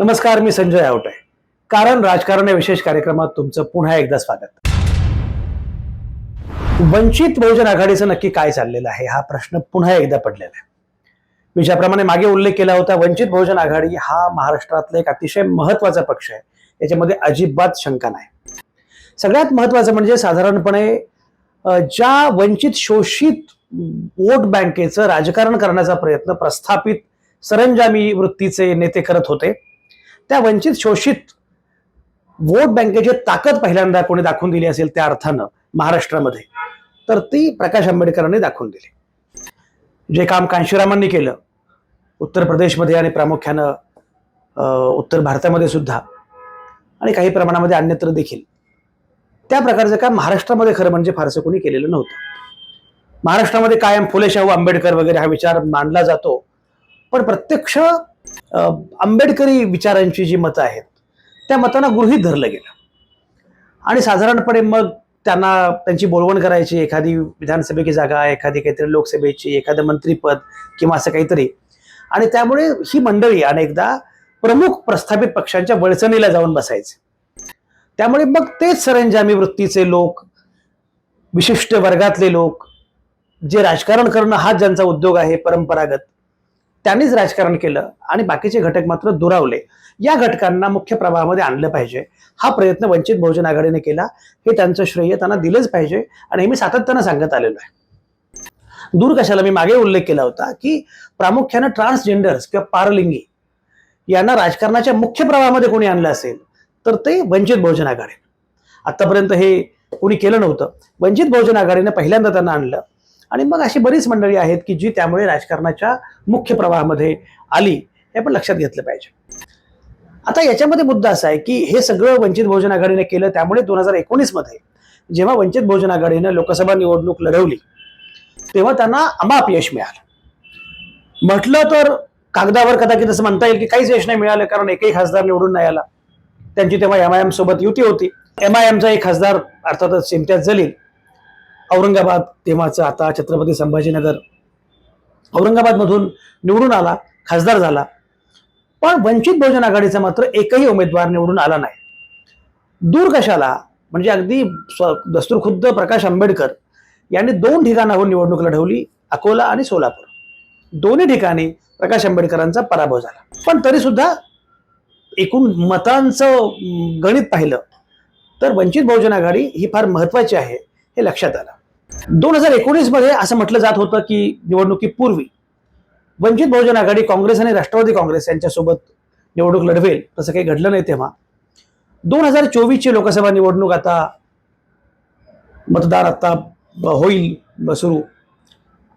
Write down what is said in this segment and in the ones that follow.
नमस्कार मी संजय आवटे. कारण राजकारण या विशेष कार्यक्रमात तुमचं पुन्हा एकदा स्वागत. वंचित बहुजन आघाडीचं नक्की काय चाललेलं आहे हा प्रश्न पुन्हा एकदा पडलेला आहे. मी ज्याप्रमाणे मागे उल्लेख केला होता वंचित बहुजन आघाडी हा महाराष्ट्रातला एक अतिशय महत्त्वाचा पक्ष आहे. याच्यामध्ये अजिबात शंका नाही. सगळ्यात महत्वाचं म्हणजे साधारणपणे ज्या वंचित शोषित वोट बँकेचं राजकारण करण्याचा प्रयत्न प्रस्थापित सरंजामी वृत्तीचे नेते करत होते त्या वंचित शोषित वोट बँकेची ताकद पहिल्यांदा कोणी दाखवून दिली असेल त्या अर्थानं महाराष्ट्रामध्ये तर ती प्रकाश आंबेडकरांनी दाखवून दिली. जे काम कांशीरामांनी केलं उत्तर प्रदेशमध्ये आणि प्रामुख्यानं उत्तर भारतामध्ये सुद्धा आणि काही प्रमाणामध्ये अन्यत्र देखील. त्या प्रकारचं काम महाराष्ट्रामध्ये खरं म्हणजे फारसं कोणी केलेलं नव्हतं. महाराष्ट्रामध्ये कायम फुले शाहू आंबेडकर वगैरे हा विचार मांडला जातो पण प्रत्यक्ष आंबेडकरी विचारांची जी मतं आहेत त्या मतांना गृहीत धरलं गेलं. आणि साधारणपणे मग त्यांना त्यांची बोलवण करायची एखादी विधानसभेची जागा एखादी काहीतरी लोकसभेची एखादं मंत्रीपद किंवा असं काहीतरी. आणि त्यामुळे ही मंडळी अनेकदा प्रमुख प्रस्थापित पक्षांच्या वळचणीला जाऊन बसायचे. त्यामुळे मग तेच सरंजामी वृत्तीचे लोक विशिष्ट वर्गातले लोक जे राजकारण करणं हा ज्यांचा उद्योग आहे परंपरागत त्यांनीच राजकारण केलं आणि बाकीचे घटक मात्र दुरावले. या घटकांना मुख्य प्रवाहामध्ये आणलं पाहिजे. हा प्रयत्न वंचित बहुजन आघाडीने केला. हे त्यांचं श्रेय त्यांना दिलंच पाहिजे आणि हे मी सातत्यानं सांगत आलेलो आहे. दूर कशाला? मी मागे उल्लेख केला होता की प्रामुख्यानं ट्रान्सजेंडर्स किंवा पारलिंगी यांना राजकारणाच्या मुख्य प्रवाहामध्ये कोणी आणलं असेल तर ते वंचित बहुजन आघाडी. आतापर्यंत हे कोणी केलं नव्हतं. वंचित बहुजन आघाडीने पहिल्यांदा त्यांना आणलं. आणि मग अशी बरीच मंडळी आहेत की जी त्यामुळे राजकारणाच्या मुख्य प्रवाहामध्ये आली हे पण लक्षात घेतलं पाहिजे. आता याच्यामध्ये मुद्दा असा आहे की हे सगळं वंचित बहुजन आघाडीने केलं त्यामुळे दोन हजार एकोणीसमध्ये जेव्हा वंचित बहुजन आघाडीनं लोकसभा निवडणूक लढवली तेव्हा त्यांना अमाप यश मिळालं. म्हटलं तर कागदावर कदाचित असं म्हणता येईल की काहीच यश नाही मिळालं कारण एकही खासदार निवडून नाही आला. त्यांची तेव्हा एम आय एम सोबत युती होती. एम आय एमचा एक खासदार अर्थातच इम्तियाज जलील औरंगाबाद तेव्हाचं आता छत्रपती संभाजीनगर. औरंगाबादमधून निवडून आला खासदार झाला. पण वंचित बहुजन आघाडीचा मात्र एकही उमेदवार निवडून आला नाही. दूर कशाला? म्हणजे अगदी स्व- दस्तूरखुद्द प्रकाश आंबेडकर यांनी दोन ठिकाणाहून निवडणूक लढवली अकोला आणि सोलापूर. दोन्ही ठिकाणी प्रकाश आंबेडकरांचा पराभव झाला. पण तरी सुद्धा एकूण मतांचं गणित पाहिलं तर वंचित बहुजन आघाडी ही फार महत्वाची आहे हे लक्षात आलं. दोन हजार एकोणीसमध्ये असं म्हटलं जात होतं की निवडणुकीपूर्वी वंचित बहुजन आघाडी काँग्रेस आणि राष्ट्रवादी काँग्रेस यांच्यासोबत निवडणूक लढवेल तसं काही घडलं नाही तेव्हा. दोन हजार चोवीसची लोकसभा निवडणूक आता मतदार आता होईल सुरू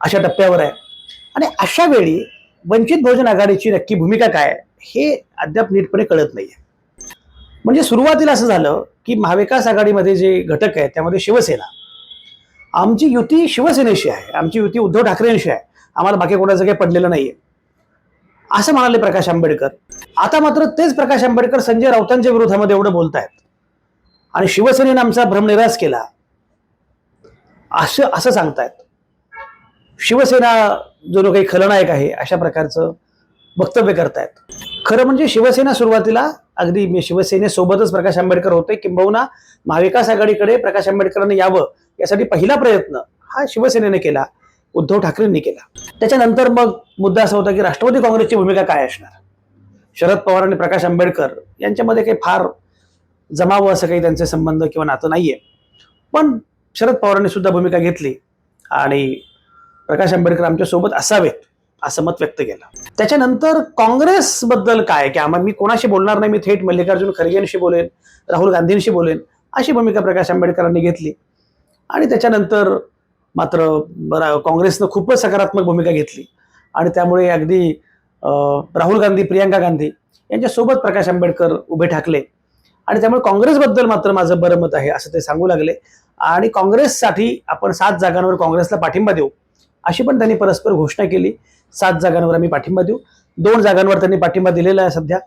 अशा टप्प्यावर आहे. आणि अशा वेळी वंचित बहुजन आघाडीची नक्की भूमिका काय हे अद्याप नीटपणे कळत नाहीये. म्हणजे सुरुवातीला असं झालं की महाविकास आघाडीमध्ये जे घटक आहेत त्यामध्ये शिवसेना. आमची युती शिवसेनेशी आहे आमची युती उद्धव ठाकरेंशी आहे. आम्हाला बाकी कोणाचं काही पडलेलं नाहीये. असं म्हणाले प्रकाश आंबेडकर. आता मात्र तेच प्रकाश आंबेडकर संजय राऊतांच्या विरोधामध्ये एवढं बोलतायत. आणि शिवसेनेनं आमचा भ्रमनिरास केला. असं असं सांगतायत. शिवसेना जो काही खलनायक आहे अशा प्रकारचं वक्तव्य करतायत. खरं म्हणजे शिवसेना सुरुवातीला अगदी मी शिवसेनेसोबतच प्रकाश आंबेडकर होते. किंबहुना महाविकास आघाडीकडे प्रकाश आंबेडकरांनी यावं यासाठी पहिला प्रयत्न हा शिवसेनेने केला उद्धव ठाकरेंनी केला. त्याच्यानंतर मग मुद्दा असा होता की राष्ट्रवादी काँग्रेसची भूमिका काय असणार? शरद पवार आणि प्रकाश आंबेडकर यांच्यामध्ये काही फार जमावं असं काही त्यांचे संबंध किंवा नातं नाहीये. पण शरद पवारांनी सुद्धा भूमिका घेतली आणि प्रकाश आंबेडकर आमच्यासोबत असावेत असं मत व्यक्त केलं. त्याच्यानंतर काँग्रेसबद्दल काय? की आम्हाला मी कोणाशी बोलणार नाही? मी थेट मल्लिकार्जुन खरगेंशी बोलेन राहुल गांधींशी बोलेन अशी भूमिका प्रकाश आंबेडकरांनी घेतली. आणि त्याच्यानंतर मात्र बरा- काँग्रेसनं खूपच सकारात्मक भूमिका घेतली. आणि त्यामुळे अगदी राहुल गांधी प्रियंका गांधी यांच्यासोबत प्रकाश आंबेडकर उभे ठाकले. आणि त्यामुळे काँग्रेसबद्दल मात्र माझं बरं मत आहे असं ते सांगू लागले. आणि काँग्रेससाठी आपण सात जागांवर काँग्रेसला पाठिंबा देऊ अशी पण त्यांनी परस्पर घोषणा केली. सात जागांवर आम्ही पाठिंबा देऊ. दोन जागांवर त्यांनी पाठिंबा दिलेला आहे सध्या.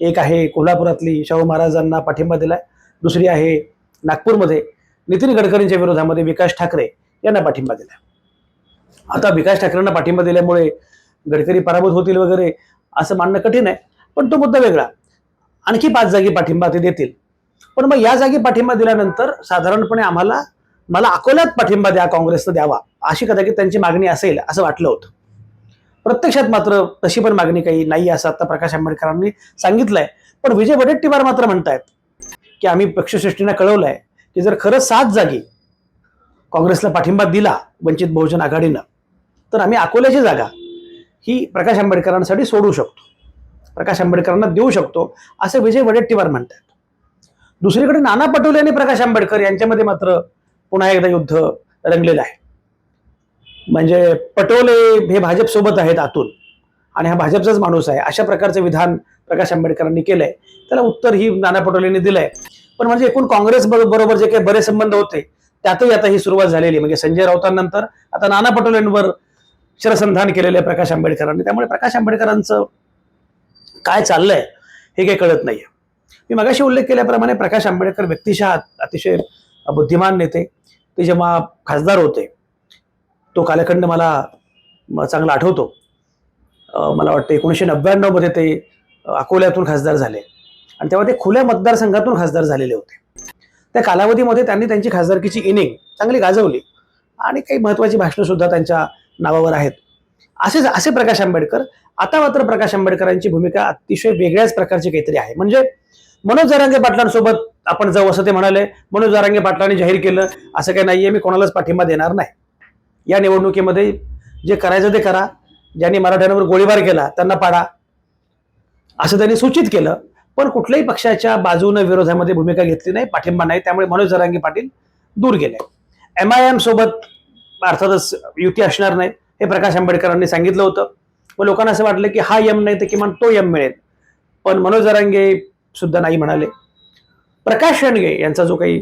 एक आहे कोल्हापुरातली शाहू महाराजांना पाठिंबा दिलाय. दुसरी आहे नागपूरमध्ये. नितीन गडकरींच्या विरोधामध्ये विकास ठाकरे यांना पाठिंबा दिला आता विकास ठाकरेंना पाठिंबा दिल्यामुळे गडकरी पराभूत होतील वगैरे असं मानणं कठीण आहे पण तो मुद्दा वेगळा. आणखी पाच जागी पाठिंबा ते देतील. पण मग या जागी पाठिंबा दिल्यानंतर साधारणपणे आम्हाला मला अकोल्यात पाठिंबा द्या काँग्रेसनं द्यावा अशी कदाचित त्यांची मागणी असेल असं वाटलं होतं. प्रत्यक्षात मात्र तशी पण मागणी काही नाही असं आता प्रकाश आंबेडकरांनी सांगितलंय. पण विजय वडेट्टीवार मात्र म्हणतायत की आम्ही पक्षश्रेष्ठींना कळवलंय. की जर खरं सात जागी काँग्रेसला पाठिंबा दिला वंचित बहुजन आघाडीनं तर आम्ही अकोल्याची जागा ही प्रकाश आंबेडकरांसाठी सोडू शकतो. प्रकाश आंबेडकरांना देऊ शकतो असं विजय वडेट्टीवार म्हणतात. दुसरीकडे नाना पटोले आणि प्रकाश आंबेडकर यांच्यामध्ये मात्र पुन्हा एकदा युद्ध रंगलेलं आहे. म्हणजे पटोले हे भाजपसोबत आहेत आतून आणि हा भाजपचाच माणूस आहे अशा प्रकारचं विधान प्रकाश आंबेडकरांनी केलंय. त्याला उत्तर ही नाना पटोलेंनी दिलंय. पण म्हणजे एकूण काँग्रेस बरोबर जे काही बरे संबंध होते त्यातही आता ही सुरुवात झालेली म्हणजे संजय राऊतांनंतर आता नाना पटोलेंवर शरसंधान केलेलं आहे प्रकाश आंबेडकरांनी. त्यामुळे प्रकाश आंबेडकरांचं काय चाललंय हे काही कळत नाहीये. मी मगाशी उल्लेख केल्याप्रमाणे प्रकाश आंबेडकर व्यक्तिशः अतिशय बुद्धिमान नेते. ते जेव्हा खासदार होते तो कालखंड मला चांगला आठवतो. मला वाटतं एकोणीसशे नव्याण्णवमध्ये ते अकोल्यातून खासदार झाले. आणि तेव्हा ते खुल्या मतदारसंघातून खासदार झालेले होते. त्या कालावधीमध्ये त्यांनी त्यांची खासदारकीची इनिंग चांगली गाजवली. आणि काही महत्वाची भाषणं सुद्धा त्यांच्या नावावर आहेत. असेच असे प्रकाश आंबेडकर आता मात्र प्रकाश आंबेडकरांची भूमिका अतिशय वेगळ्याच प्रकारची काहीतरी आहे. म्हणजे मनोज जरांगे पाटलांसोबत आपण जाऊ असं ते म्हणाले मनोज जरांगे पाटलांनी जाहीर केलं असं काही नाहीये मी कोणालाच पाठिंबा देणार नाही. या निवडणुकीमध्ये जे करायचं ते करा. ज्यांनी मराठ्यांवर गोळीबार केला त्यांना पाडा. असं त्यांनी सूचित केलं. पण कुठल्याही पक्षाच्या बाजूने विरोधामध्ये भूमिका घेतली नाही पाठिंबा नाही. त्यामुळे मनोज जरांगे पाटील दूर गेले एम आय एम सोबत अर्थातच युती असणार नाही हे प्रकाश आंबेडकरांनी सांगितलं होतं. मग लोकांना असं वाटलं की हा यम नाही तर किमान तो यम मिळेल. पण मनोज जरांगे सुद्धा नाही म्हणाले. प्रकाश शेंडगे यांचा जो काही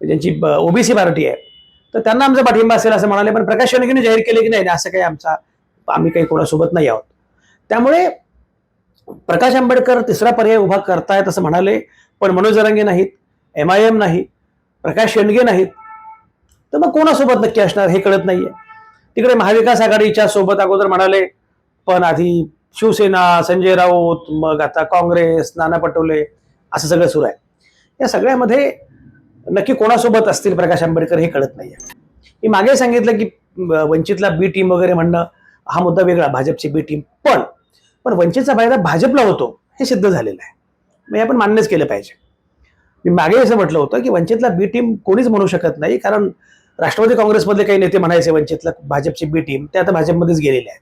ज्यांची ओबीसी पार्टी आहे तर त्यांना आमचा पाठिंबा असेल असं म्हणाले. पण प्रकाश शेंडगेने जाहीर केले की नाही नाही, असं काही आमचा आम्ही काही कोणासोबत नाही आहोत. त्यामुळे प्रकाश आंबेडकर तिसरा पर्याय उभा करतायत असं म्हणाले पण मनोज जरांगे नाहीत एम आय एम नाही प्रकाश शेंडगे नाहीत. तर मग कोणासोबत नक्की असणार हे कळत नाहीये. तिकडे महाविकास आघाडीच्या सोबत अगोदर म्हणाले पण आधी शिवसेना संजय राऊत मग आता काँग्रेस नाना पटोले असं सगळं सुरू आहे. या सगळ्यामध्ये नक्की कोणासोबत असतील प्रकाश आंबेडकर हे कळत नाहीये. मी मागे सांगितलं की वंचितला बी टीम वगैरे म्हणणं हा मुद्दा वेगळा भाजपची बी टीम पण पण वंचितचा फायदा भाजपला होतो हे सिद्ध झालेलं आहे. मग हे आपण मान्यच केलं पाहिजे. मी मागे असं म्हटलं होतं की वंचितला बी टीम कोणीच म्हणू शकत नाही कारण राष्ट्रवादी काँग्रेसमधले काही नेते म्हणायचे वंचितला भाजपची बी टीम ते आता भाजपमध्येच गेलेले आहेत.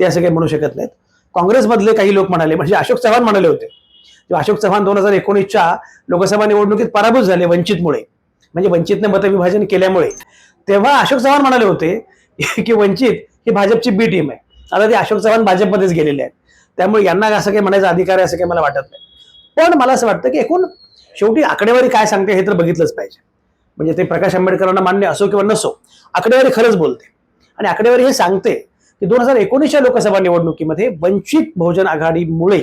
ते असं काही म्हणू शकत नाहीत. काँग्रेसमधले काही लोक म्हणाले म्हणजे अशोक चव्हाण म्हणाले होते. जेव्हा अशोक चव्हाण दोन हजार एकोणीसच्या लोकसभा निवडणुकीत पराभूत झाले वंचितमुळे म्हणजे वंचितने मतविभाजन केल्यामुळे तेव्हा अशोक चव्हाण म्हणाले होते की वंचित ही भाजपची बी टीम आहे. आता ते अशोक चव्हाण भाजपमध्येच गेलेले आहेत. त्यामुळे यांना असं काही म्हणायचा अधिकार आहे असं काही मला वाटत नाही. पण मला असं वाटतं की एकूण शेवटी आकडेवारी काय सांगते हे तर बघितलंच पाहिजे. म्हणजे ते प्रकाश आंबेडकरांना मान्य असो किंवा नसो आकडेवारी खरंच बोलते. आणि आकडेवारी हे सांगते की दोन हजार एकोणीसच्या लोकसभा निवडणुकीमध्ये वंचित बहुजन आघाडीमुळे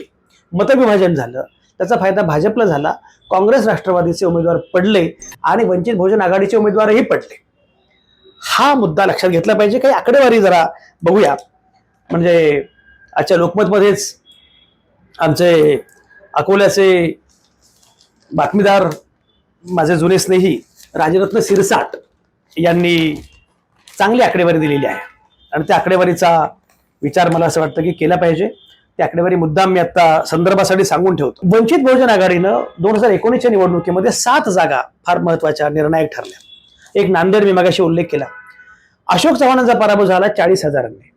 मतविभाजन झालं. त्याचा फायदा भाजपला झाला काँग्रेस राष्ट्रवादीचे उमेदवार पडले आणि वंचित बहुजन आघाडीचे उमेदवारही पडले. हा मुद्दा लक्षात घेतला पाहिजे. काही आकडेवारी जरा बघूया. म्हणजे आजच्या लोकमतमध्येच आमचे अकोल्याचे बातमीदार माझे जुने स्नेही राजरत्न सिरसाट यांनी चांगली आकडेवारी दिलेली आहे. आणि त्या आकडेवारीचा विचार मला असं वाटतं की केला पाहिजे. त्या आकडेवारी मुद्दाम मी आता संदर्भासाठी सांगून ठेवतो. वंचित बहुजन आघाडीनं दोन हजार एकोणीसच्या निवडणुकीमध्ये सात जागा फार महत्त्वाच्या निर्णायक ठरल्या. एक नांदेड मी मागाशी उल्लेख केला. अशोक चव्हाणांचा पराभव झाला चाळीस हजारांनी.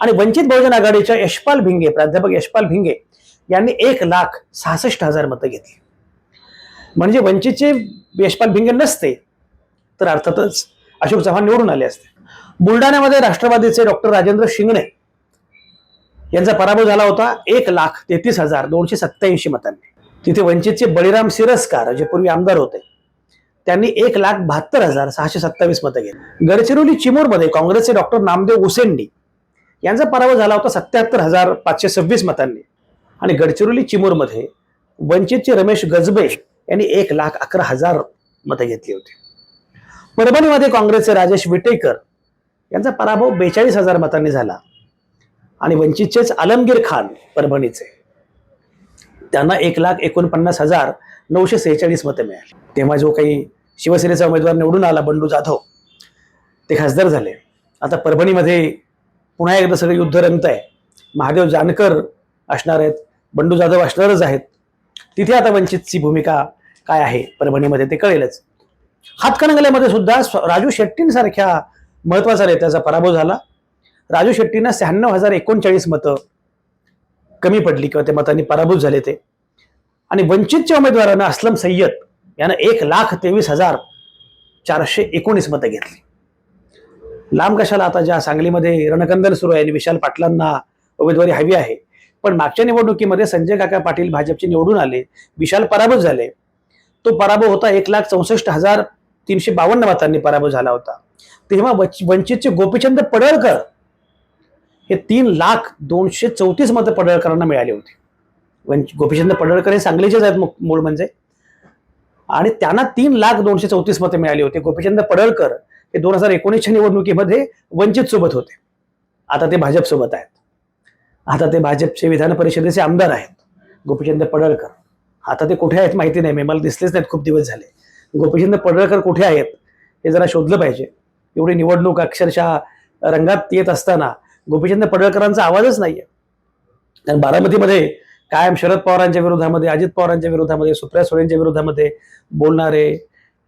आणि वंचित बहुजन आघाडीच्या यशपाल भिंगे प्राध्यापक यशपाल भिंगे यांनी एक लाख सहासष्ट हजार मतं घेतली. म्हणजे वंचितचे यशपाल भिंगे नसते तर अर्थातच अशोक चव्हाण निवडून आले असते. बुलढाण्यामध्ये राष्ट्रवादीचे डॉक्टर राजेंद्र शिंगणे यांचा पराभव झाला होता एक लाख तेहतीस हजार दोनशे सत्याऐंशी मतांनी. तिथे वंचितचे बळीराम सिरस्कार जे पूर्वी आमदार होते त्यांनी एक लाख बहात्तर हजार सहाशे सत्तावीस मतं घेतली. गडचिरोली चिमूरमध्ये काँग्रेसचे डॉक्टर नामदेव उसेंडी यांचा पराभव झाला होता सत्याहत्तर हजार पाचशे सव्वीस मतांनी. आणि गडचिरोली चिमूरमध्ये वंचितचे रमेश गजबे यांनी एक लाख अकरा हजार मतं घेतली होती. परभणीमध्ये काँग्रेसचे राजेश विटेकर यांचा पराभव बेचाळीस हजार मतांनी झाला. आणि वंचितचेच आलमगीर खान परभणीचे त्यांना एक लाख एकोणपन्नास हजार नऊशे सेहेचाळीस मतं मिळाली. तेव्हा जो काही शिवसेनेचा उमेदवार निवडून आला बंडू जाधव ते खासदार झाले. आता परभणीमध्ये पुन्हा एकदा सगळं युद्ध रंगत आहे. महादेव जानकर असणार आहेत बंडू जाधव असणारच आहेत. तिथे आता वंचितची भूमिका काय आहे? परभणीमध्ये ते कळेलच. हातकणंगल्यामध्ये सुद्धा स्व- राजू शेट्टींसारख्या महत्त्वाचा नेत्याचा पराभव झाला. राजू शेट्टींना शहाण्णव हजार एकोणचाळीस मतं कमी पडली किंवा ते मतांनी पराभूत झाले ते. आणि वंचितच्या उमेदवारानं असलम सय्यद यानं एक लाख तेवीस हजार चारशे एकोणीस मतं घेतली. लांब कशाला? आता ज्या सांगलीमध्ये रणकंदन सुरू आहे आणि विशाल पाटलांना उमेदवारी हवी आहे. पण मागच्या निवडणुकीमध्ये संजय काका पाटील भाजपचे निवडून आले. विशाल पराभूत झाले. तो पराभव होता एक लाख चौसष्ट हजार तीनशे बावन्न मतांनी पराभव झाला होता. तेव्हा वंच- वंचितचे गोपीचंद पडळकर हे तीन लाख दोनशे चौतीस मतं पडळकरांना मिळाली होती. वंच गोपीचंद पडळकर हे सांगलीचेच आहेत मूळ म्हणजे. आणि त्यांना तीन लाख दोनशे चौतीस मतं मिळाली होती. गोपीचंद पडळकर हे दोन हजार एकोणीसच्या निवडणुकीमध्ये वंचित सोबत होते. आता ते भाजप सोबत आहेत. आता ते भाजपचे विधान परिषदेचे आमदार आहेत. गोपीचंद पडळकर. आता ते कुठे आहेत माहिती नाही. मी मला दिसलेच नाहीत. खूप दिवस झाले. गोपीचंद पडळकर कुठे आहेत हे जरा शोधलं पाहिजे. एवढी निवडणूक अक्षरशः रंगात येत असताना गोपीचंद पडळकरांचा आवाजच नाहीये. कारण बारामतीमध्ये कायम शरद पवारांच्या विरोधामध्ये अजित पवारांच्या विरोधामध्ये सुप्रिया सुळेंच्या विरोधामध्ये बोलणारे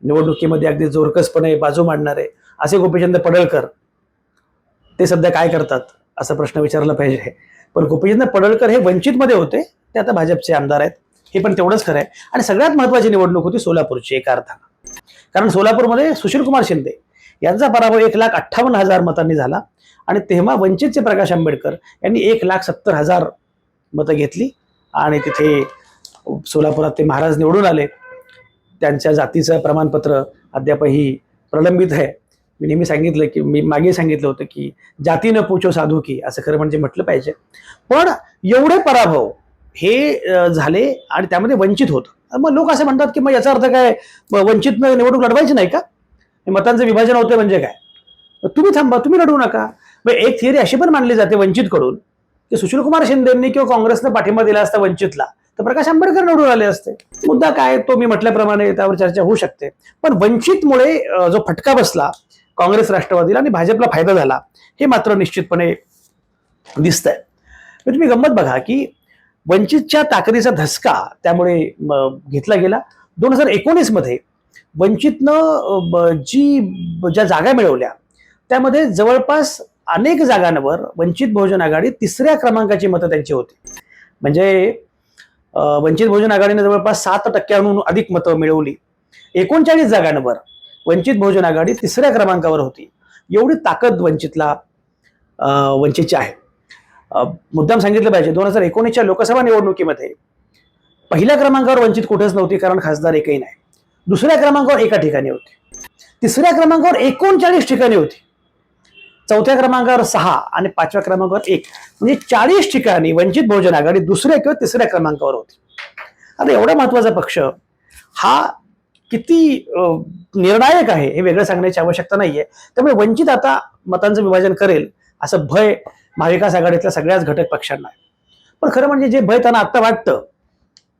निवडणुकीमध्ये अगदी जोरकसपणे बाजू मांडणारे असे गोपीचंद पडळकर ते सध्या काय करतात असा प्रश्न विचारला पाहिजे. पण गोपीचंद पडळकर हे वंचितमध्ये होते ते आता भाजपचे आमदार आहेत. हे पण तेवढंच खरं आहे. आणि सगळ्यात महत्वाची निवडणूक होती सोलापूरची एका अर्थानं कारण सोलापूरमध्ये सुशीलकुमार शिंदे यांचा पराभव एक लाख अठ्ठावन्न हजार मतांनी झाला. आणि तेव्हा वंचितचे प्रकाश आंबेडकर यांनी एक लाख सत्तर हजार मतं घेतली. आणि तिथे सोलापुरात ते महाराज निवडून आले. त्यांच्या जातीचं प्रमाणपत्र अद्यापही प्रलंबित आहे. मी नेहमी सांगितलं की मी मागे सांगितलं होतं की जाती न पूछो साधू की असं खरं म्हणजे म्हटलं पाहिजे. पण एवढे पराभव हे झाले आणि त्यामध्ये वंचित होतं. मग लोक असे म्हणतात की मग याचा अर्थ काय? वंचित वंचितनं निवडणूक लढवायची नाही का? मतांचं विभाजन होतं म्हणजे काय? तुम्ही थांबा तुम्ही लढवू नका. मग एक थिअरी अशी पण मानली जाते वंचितकडून की सुशीलकुमार शिंदेंनी किंवा काँग्रेसनं पाठिंबा दिला असता वंचितला तर प्रकाश आंबेडकर निवडून आले असते. मुद्दा काय तो मी म्हटल्याप्रमाणे त्यावर चर्चा होऊ शकते. पण वंचितमुळे जो फटका बसला काँग्रेस राष्ट्रवादीला आणि भाजपला फायदा झाला हे मात्र निश्चितपणे दिसतंय. आहे तुम्ही गंमत बघा की वंचितच्या ताकदीचा धसका त्यामुळे घेतला गेला. दोन हजार एकोणीसमध्ये वंचितनं जी ज्या जागा मिळवल्या त्यामध्ये जवळपास अनेक जागांवर वंचित बहुजन आघाडी तिसऱ्या क्रमांकाची मतं त्यांची होती. म्हणजे वंचित बहुजन आघाडीने जवळपास सात टक्क्यांहून अधिक मतं मिळवली. एकोणचाळीस जागांवर वंचित बहुजन आघाडी तिसऱ्या क्रमांकावर होती. एवढी ताकद वंचितला वंचितची आहे. मुद्दाम सांगितलं पाहिजे दोन हजार एकोणीसच्या लोकसभा निवडणुकीमध्ये पहिल्या क्रमांकावर वंचित कुठेच नव्हती कारण खासदार एकही नाही. दुसऱ्या क्रमांकावर एका ठिकाणी होती. तिसऱ्या क्रमांकावर एकोणचाळीस ठिकाणी होती. चौथ्या क्रमांकावर सहा आणि पाचव्या क्रमांकावर एक. म्हणजे चाळीस ठिकाणी वंचित बहुजन आघाडी दुसऱ्या किंवा तिसऱ्या क्रमांकावर होती. आता एवढा महत्त्वाचा पक्ष हा किती निर्णायक आहे हे वेगळं सांगण्याची आवश्यकता नाहीये. त्यामुळे वंचित आता मतांचं विभाजन करेल असं भय महाविकास आघाडीतल्या सगळ्याच घटक पक्षांना आहे. पण खरं म्हणजे जे भय त्यांना आत्ता वाटतं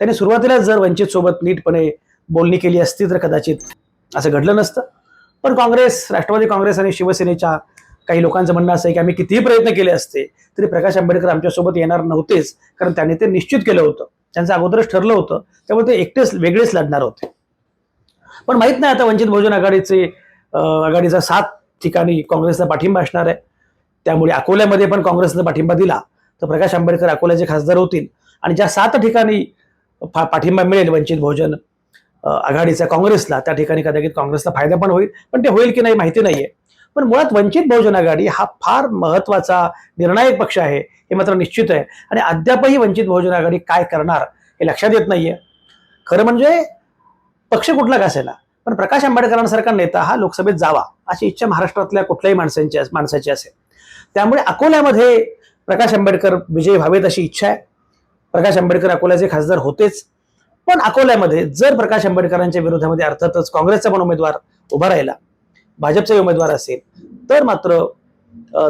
त्याने सुरुवातीला जर वंचित सोबत नीटपणे बोलणी केली असती तर कदाचित असं घडलं नसतं. पण काँग्रेस राष्ट्रवादी काँग्रेस आणि शिवसेनेच्या काही लोकांचं म्हणणं असं आहे की आम्ही कितीही प्रयत्न केले असते तरी प्रकाश आंबेडकर आमच्यासोबत येणार नव्हतेच कारण त्यांनी ते निश्चित केलं होतं. त्यांचं अगोदरच ठरलं होतं त्यामुळे ते एकटेच वेगळेच लढणार होते. पण माहीत नाही आता वंचित बहुजन आघाडीचे आघाडीचा सात ठिकाणी काँग्रेसला पाठिंबा असणार आहे. त्यामुळे अकोल्यामध्ये पण काँग्रेसनं पाठिंबा दिला तर प्रकाश आंबेडकर अकोल्याचे खासदार होतील. आणि ज्या सात ठिकाणी पाठिंबा मिळेल वंचित बहुजन आघाडीचा काँग्रेसला त्या ठिकाणी कदाचित काँग्रेसला फायदा पण होईल पण ते होईल की नाही माहिती नाहीये. पण मुळात वंचित बहुजन आघाडी हा फार महत्त्वाचा निर्णायक पक्ष आहे हे मात्र निश्चित आहे. आणि अद्यापही वंचित बहुजन आघाडी काय करणार हे लक्षात येत नाहीये. खरं म्हणजे पक्ष कुठला का पण प्रकाश आंबेडकरांसारखा नेता हा लोकसभेत जावा अशी इच्छा महाराष्ट्रातल्या कुठल्याही माणसांची माणसाची असेल. त्यामुळे अकोल्यामध्ये प्रकाश आंबेडकर विजयी व्हावेत अशी इच्छा आहे. प्रकाश आंबेडकर अकोल्याचे खासदार होतेच. पण अकोल्यामध्ये जर प्रकाश आंबेडकरांच्या विरोधामध्ये अर्थातच काँग्रेसचा पण उमेदवार उभा राहिला भाजपचा उमेदवार असेल तर मात्र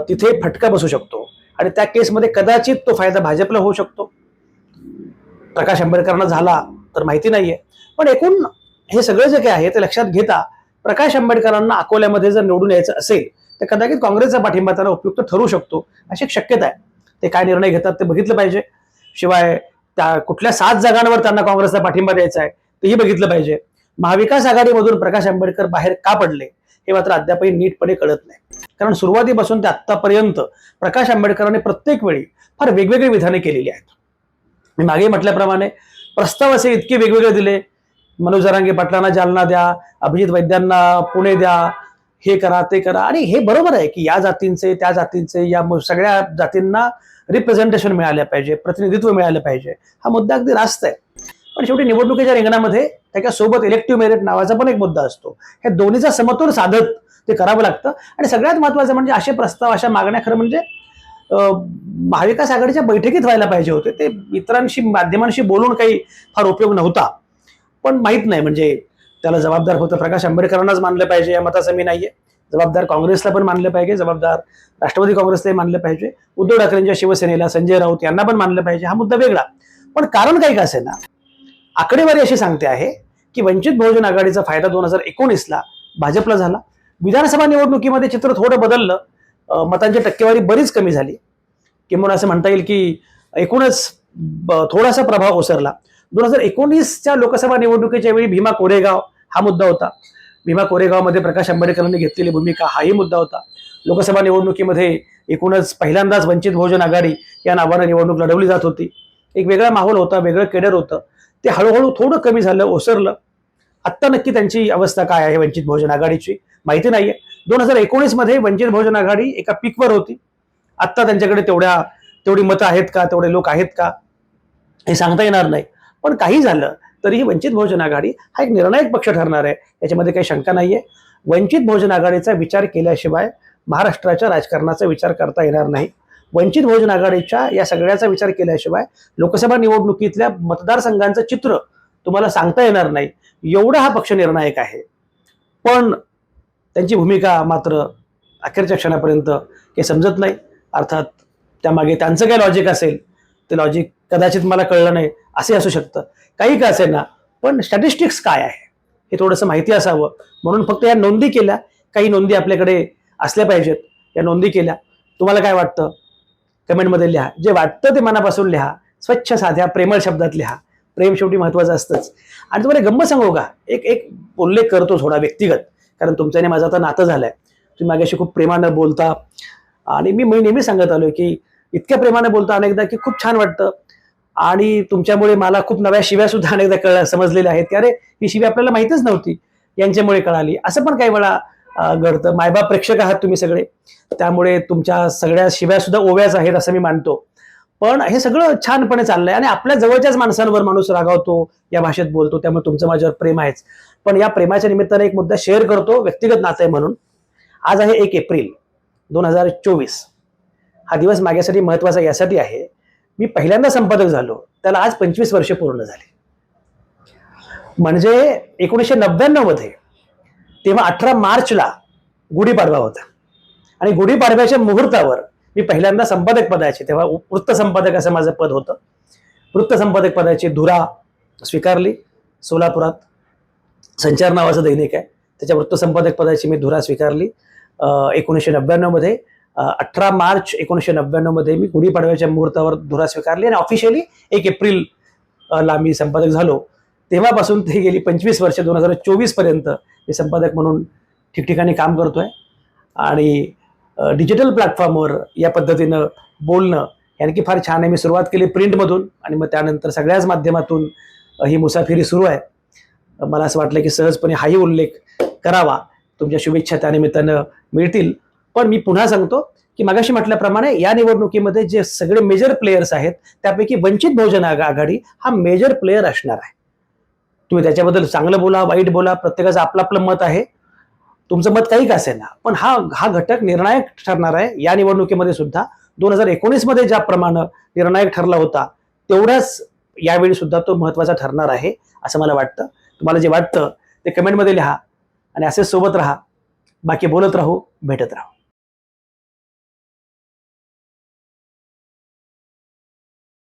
तिथे फटका बसू शकतो. आणि त्या केसमध्ये कदाचित तो फायदा भाजपला होऊ शकतो. प्रकाश आंबेडकरांना झाला तर माहिती नाहीये. पण एकूण हे सगळं जे काही आहे ते लक्षात घेता प्रकाश आंबेडकरांना अकोल्यामध्ये जर निवडून यायचं असेल तर कदाचित काँग्रेसचा पाठिंबा त्यांना उपयुक्त ठरू शकतो अशी शक्यता आहे. ते काय निर्णय घेतात ते बघितलं पाहिजे. शिवाय त्या कुठल्या सात जागांवर त्यांना काँग्रेसचा पाठिंबा द्यायचा आहे तेही बघितलं पाहिजे. महाविकास आघाडीमधून प्रकाश आंबेडकर बाहेर का पडले? हे मात्र अद्यापही नीटपणे कळत नाही. कारण सुरुवातीपासून ते आत्तापर्यंत प्रकाश आंबेडकरांनी प्रत्येक वेळी फार वेगवेगळी विधाने केलेली आहेत. मी मागे म्हटल्याप्रमाणे प्रस्ताव असे इतके वेगवेगळे दिले. मनोज जरांगे पाटलांना जालना द्या अभिजित वैद्यांना पुणे द्या हे करा ते करा. आणि हे बरोबर आहे की या जातींचे त्या जातींचे या सगळ्या जातींना रिप्रेझेंटेशन मिळालं पाहिजे प्रतिनिधित्व मिळालं पाहिजे. हा मुद्दा अगदी रास्त आहे. पण शेवटी निवडणुकीच्या रिंगणामध्ये त्याच्यासोबत इलेक्टिव्ह मेरिट नावाचा पण एक मुद्दा असतो. हे दोन्हीचा समतोल साधत ते करावं लागतं. आणि सगळ्यात महत्वाचं म्हणजे असे प्रस्ताव अशा मागण्या खरं म्हणजे महाविकास आघाडीच्या बैठकीत व्हायला पाहिजे होते. ते इतरांशी माध्यमांशी बोलून काही फार उपयोग नव्हता. पण माहीत नाही म्हणजे त्याला जबाबदार होतं प्रकाश आंबेडकरांनाच मानलं पाहिजे या मताचं मी नाहीये. जबाबदार काँग्रेसला पण मानलं पाहिजे जबाबदार राष्ट्रवादी काँग्रेसलाही मानलं पाहिजे. उद्धव ठाकरेंच्या शिवसेनेला संजय राऊत यांना पण मानलं पाहिजे. हा मुद्दा वेगळा. पण कारण काही का असे ना आकडेवारी अशी सांगते आहे की वंचित बहुजन आघाडीचा फायदा दोन हजार एकोणीसला भाजपला झाला. विधानसभा निवडणुकीमध्ये चित्र थोडं बदललं. मतांची टक्केवारी बरीच कमी झाली. किंवा असं म्हणता येईल की एकूणच थोडासा प्रभाव ओसरला. दोन हजार एकोणीसच्या लोकसभा निवडणुकीच्या वेळी भीमा कोरेगाव हा मुद्दा होता. भीमा कोरेगावमध्ये प्रकाश आंबेडकरांनी घेतलेली भूमिका हाही मुद्दा होता. लोकसभा निवडणुकीमध्ये एकूणच पहिल्यांदाच वंचित बहुजन आघाडी या नावानं निवडणूक लढवली जात होती. एक वेगळा माहोल होता वेगळं केडर होतं. ते हळूहळू थोडं कमी झालं ओसरलं. आत्ता नक्की त्यांची अवस्था काय आहे वंचित बहुजन आघाडीची? माहिती नाहीये. दोन हजार एकोणीसमध्ये वंचित बहुजन आघाडी एका पीकवर होती. आत्ता त्यांच्याकडे तेवढ्या तेवढी मतं आहेत का? तेवढे लोक आहेत का? हे सांगता येणार नाही. पण काही झालं तरीही वंचित बहुजन आघाडी हा एक निर्णायक पक्ष ठरणार आहे. याच्यामध्ये काही शंका नाही आहे वंचित बहुजन आघाडीचा विचार केल्याशिवाय महाराष्ट्राच्या राजकारणाचा विचार करता येणार नाही. वंचित बहुजन आघाडीच्या या सगळ्याचा विचार केल्याशिवाय लोकसभा निवडणुकीतल्या मतदारसंघांचं चित्र तुम्हाला सांगता येणार नाही. एवढा हा पक्ष निर्णायक आहे. पण त्यांची भूमिका मात्र अखेरच्या क्षणापर्यंत हे समजत नाही. अर्थात त्यामागे त्यांचं काय लॉजिक असेल? ते लॉजिक कदाचित मला कळलं नाही. असे असू शकतं. काही का असेल ना पण स्टॅटिस्टिक्स काय आहे? हे थोडंसं माहिती असावं. म्हणून फक्त या नोंदी केल्या. काही नोंदी आपल्याकडे असल्या पाहिजेत. या नोंदी केल्या. तुम्हाला काय वाटतं? कमेंटमध्ये लिहा. जे वाटतं ते मनापासून लिहा. स्वच्छ साध्या प्रेमळ शब्दात लिहा. प्रेम शेवटी महत्वाचं असतंच. आणि तुम्हाला गंमत सांगू का? एक एक उल्लेख करतो थोडा व्यक्तिगत. कारण तुमच्याने माझं आता नातं झालंय. तुम्ही माझ्याशी खूप प्रेमानं बोलता. आणि मी मी नेहमी सांगत आलोय की इतक्या प्रेमानं बोलता अनेकदा की खूप छान वाटतं. आणि तुमच्यामुळे मला खूप नव्या शिव्या सुद्धा अनेकदा कळ समजलेल्या आहेत की अरे ही शिवी आपल्याला माहीतच नव्हती. यांच्यामुळे कळाली. असं पण काही वेळा घडतं. मायबाप प्रेक्षक आहात तुम्ही सगळे. त्यामुळे तुमच्या सगळ्या शिव्या सुद्धा ओव्याच आहेत असं मी मानतो. पण हे सगळं छानपणे चाललंय आणि आपल्या जवळच्याच माणसांवर माणूस रागावतो या भाषेत बोलतो त्यामुळे तुमचं माझ्यावर प्रेम आहेच. पण या प्रेमाच्या निमित्ताने एक मुद्दा शेअर करतो व्यक्तिगत नातं आहे म्हणून. आज आहे एक एप्रिल दोन हजार चोवीस. हा दिवस माझ्यासाठी महत्त्वाचा यासाठी आहे. मी पहिल्यांदा संपादक झालो. त्याला आज पंचवीस वर्ष पूर्ण झाले. म्हणजे एकोणीसशे नव्याण्णवमध्ये तेव्हा अठरा मार्चला गुढीपाडवा होता. आणि गुढीपाडव्याच्या मुहूर्तावर मी पहिल्यांदा संपादक पदाचे तेव्हा वृत्तसंपादक असं माझं पद होतं. वृत्तसंपादक पदाची धुरा स्वीकारली सोलापुरात. संचार नावाचं दैनिक आहे. त्याच्या वृत्तसंपादक पदाची मी धुरा स्वीकारली. एकोणीसशे नव्याण्णवमध्ये अठरा मार्च एकोणीसशे नव्याण्णवमध्ये मी गुढीपाडव्याच्या मुहूर्तावर धुरा स्वीकारली आणि ऑफिशियली एक एप्रिल ला मी संपादक झालो. तेव्हापासून ते गेली पंचवीस वर्ष दोन हजार चोवीसपर्यंत मी संपादक म्हणून ठिकठिकाणी काम करतोय. आणि डिजिटल प्लॅटफॉर्मवर या पद्धतीनं बोलणं हे फार छान आहे. मी सुरुवात केली प्रिंटमधून आणि मग त्यानंतर सगळ्याच माध्यमातून ही मुसाफिरी सुरू आहे. मला असं वाटलं की सहजपणे हाही उल्लेख करावा. तुमच्या शुभेच्छा त्यानिमित्तानं मिळतील. पण मी पुन्हा सांगतो की मागाशी म्हटल्याप्रमाणे या निवडणुकीमध्ये जे सगळे मेजर प्लेयर्स आहेत त्यापैकी वंचित बहुजन आघाडी हा मेजर प्लेयर असणार आहे. तुम्ही त्याच्याबद्दल चांगलं बोला वाईट बोला प्रत्येकाचं आपलं आपलं मत आहे. तुमचं मत काही का असेना पण हा हा घटक निर्णायक ठरणार आहे. या निवडणुकीमध्ये सुद्धा दोन हजार एकोणीसमध्ये ज्याप्रमाणे निर्णायक ठरला होता तेवढाच यावेळी सुद्धा तो महत्त्वाचा ठरणार आहे असं मला वाटतं. तुम्हाला जे वाटतं ते कमेंटमध्ये लिहा आणि असेच सोबत राहा. बाकी बोलत राहू भेटत राहू.